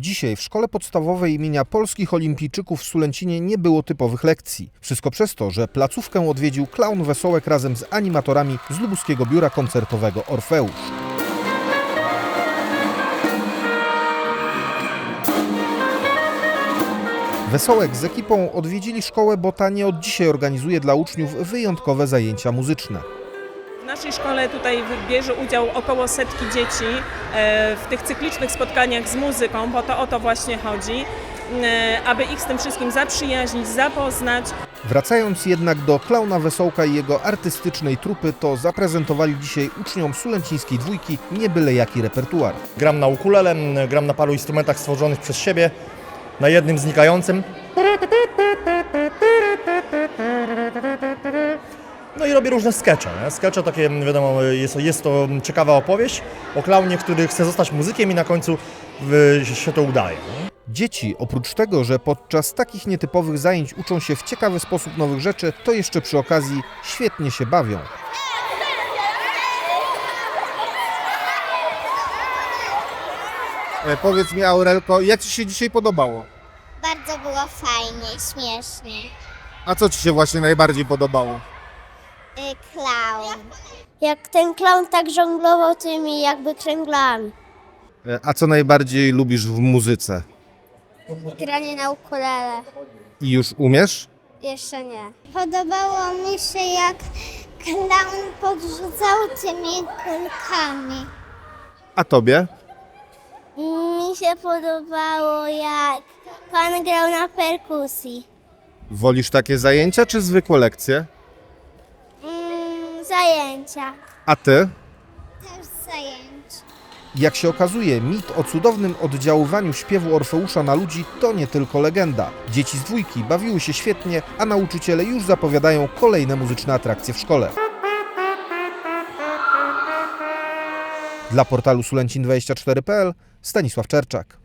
Dzisiaj w szkole podstawowej imienia polskich olimpijczyków w Sulęcinie nie było typowych lekcji. Wszystko przez to, że placówkę odwiedził klaun Wesołek razem z animatorami z lubuskiego biura koncertowego Orfeusz. Wesołek z ekipą odwiedzili szkołę, bo ta nie od dzisiaj organizuje dla uczniów wyjątkowe zajęcia muzyczne. W naszej szkole tutaj bierze udział około setki dzieci e, w tych cyklicznych spotkaniach z muzyką, bo to o to właśnie chodzi, e, aby ich z tym wszystkim zaprzyjaźnić, zapoznać. Wracając jednak do klauna Wesołka i jego artystycznej trupy, to zaprezentowali dzisiaj uczniom sulęcińskiej dwójki nie byle jaki repertuar. Gram na ukulele, gram na paru instrumentach stworzonych przez siebie, na jednym znikającym. No i robię różne skecze. Nie? Skecze takie, wiadomo, jest, jest to ciekawa opowieść o klaunie, który chce zostać muzykiem i na końcu się to udaje. Nie? Dzieci, oprócz tego, że podczas takich nietypowych zajęć uczą się w ciekawy sposób nowych rzeczy, to jeszcze przy okazji świetnie się bawią. E, Powiedz mi, Aurelko, jak Ci się dzisiaj podobało? Bardzo było fajnie, śmiesznie. A co Ci się właśnie najbardziej podobało? Klaun. Jak ten klaun tak żonglował tymi jakby kręglami. E, A co najbardziej lubisz w muzyce? Granie na ukulele. I już umiesz? Jeszcze nie. Podobało mi się jak klaun podrzucał tymi kulkami. A Tobie? Mi się podobało jak pan grał na perkusji. Wolisz takie zajęcia czy zwykłe lekcje? Zajęcia. A Ty? Też zajęcia. Jak się okazuje, mit o cudownym oddziaływaniu śpiewu Orfeusza na ludzi to nie tylko legenda. Dzieci z dwójki bawiły się świetnie, a nauczyciele już zapowiadają kolejne muzyczne atrakcje w szkole. Dla portalu Sulęcin24.pl Stanisław Czerczak.